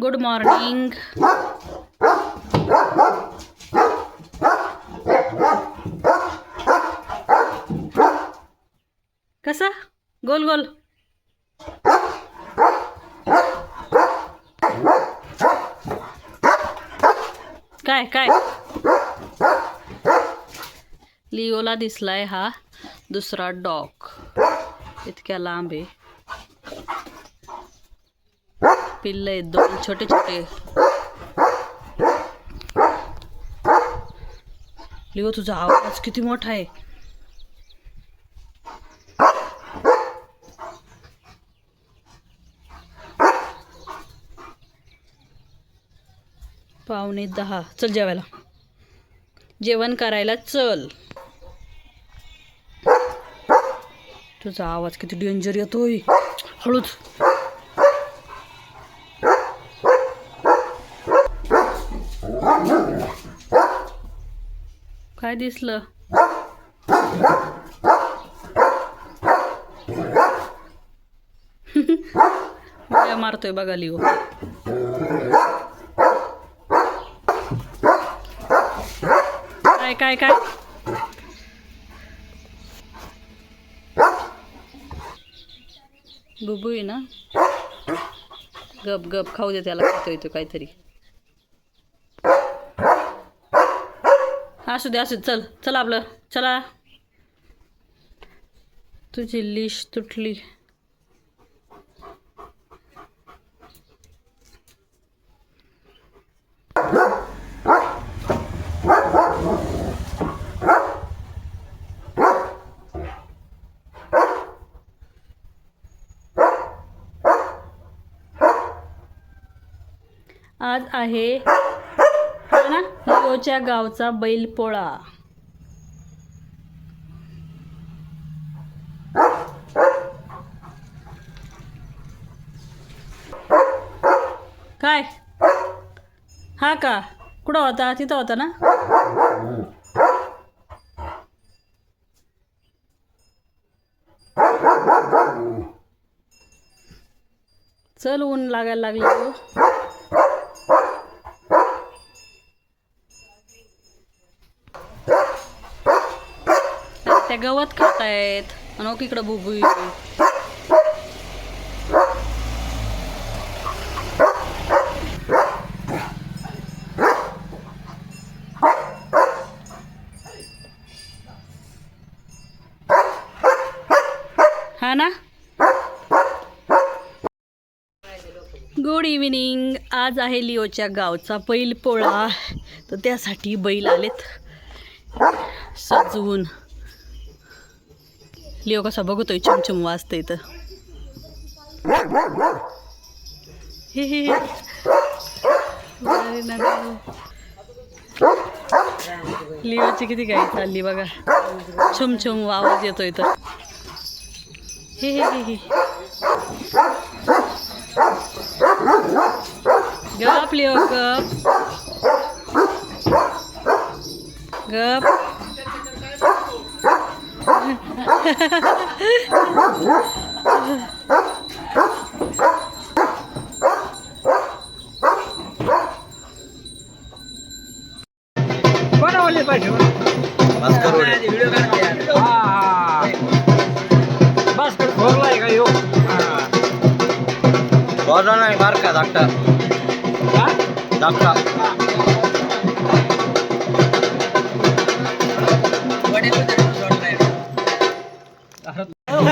Good morning कसा? गोल गोल. काय काय? लिओला दिसलाय हा दुसरा डॉग. इतक्या लांब आहे. पिल्ल आहेत दोन छोटे छोटे. लिओ तुझा आवाज किती मोठा आहे? पावणे दहा. चल जेवायला. जेवण करायला चल. तुझा आवाज किती डेंजर येतोय. हळूच. काय दिसलं? उड्या मारतोय बघा लिओ. काय काय काय? बुबू आहे ना? गप गप खाऊ दे त्याला खातोय तो काहीतरी. असू दे असू चल चला आपलं. चला. तुझी लिश तुटली. आज आहे हिरोच्या गावचा बैलपोळा काय? हा का? कुठं होता? तिथं होता ना? चल ऊन लागायला लागलं हो. त्या गवत खातायत. आणि इकडं बुबू हा ना? गुड इव्हिनिंग आज आहे लिओच्या गावचा बैल पोळा तर त्यासाठी बैल आलेत. सजवून. लिओ कसा बघतोय चमचम वाजतंय इथं. हे हे लिओची किती गाई चालली बघा. छुमछुम आवाज येतोय तर हे हे हे. गप लिओ गप. गप. पाहिजे? रोडे बस भरलाय का यो? नाही बारका धाकटा. धाकटा.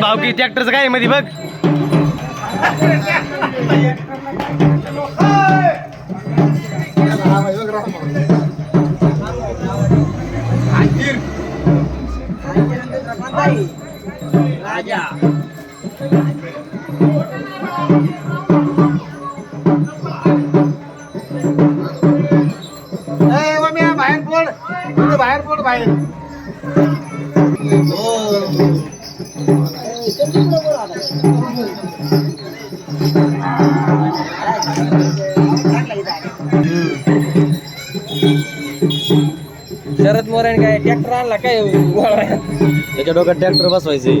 भावकी ट्रॅक्टरचं काय आहे मध्ये बघ. राजा बाहेर पोड. बाहेर पोड बाहेर. शरद मोऱ्याने काय ट्रॅक्टर आणला काय त्याच्या डोक्यात ट्रॅक्टर बसवायचे.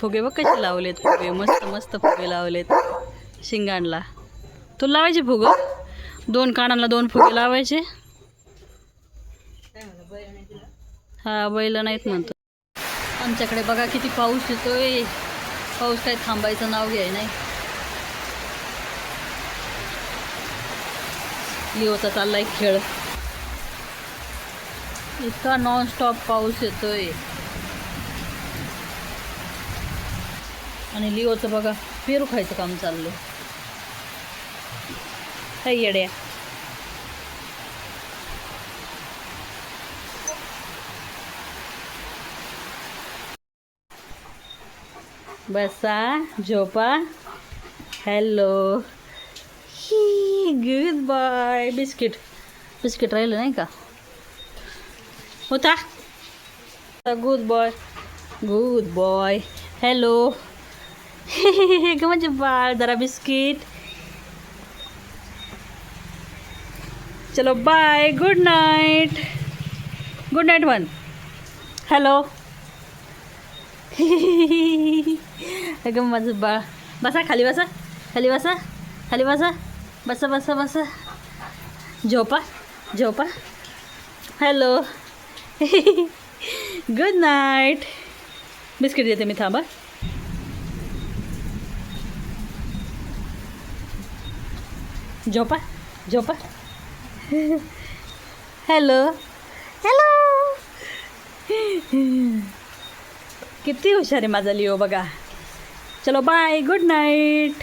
फुगे बघ कसे लावलेत फुगे मस्त मस्त फुगे लावलेत. शिंगाणला. तू लावायचे फुग? दोन कानांना दोन फुगे लावायचे? हा बैल नाहीत म्हणतो. आमच्याकडे बघा किती पाऊस येतोय. पाऊस काय थांबायचं नाव घ्याय नाही. लिओचा चाललाय खेळ. इतका नॉनस्टॉप पाऊस येतोय. आणि लिओचं बघा पेरू खायचं काम चाललंय. काय येड्या. बसा झोपा. Hello good bye biscuit biscuit राहिलं नाही का? होता good boy good boy hello ग म्हणजे बाळ जरा बिस्किट चलो bye good night good night one hello अगं माझं बाळ. बसा खाली बसा. खाली बसा. खाली बसा. बसा बसा बसा. झोपा. झोपा. हॅलो गुड नाईट बिस्किट देते मी थांबा. झोपा. झोपा. हॅलो हॅलो किती हुशार आहे माझा लिओ बघा. चलो बाय गुड नाईट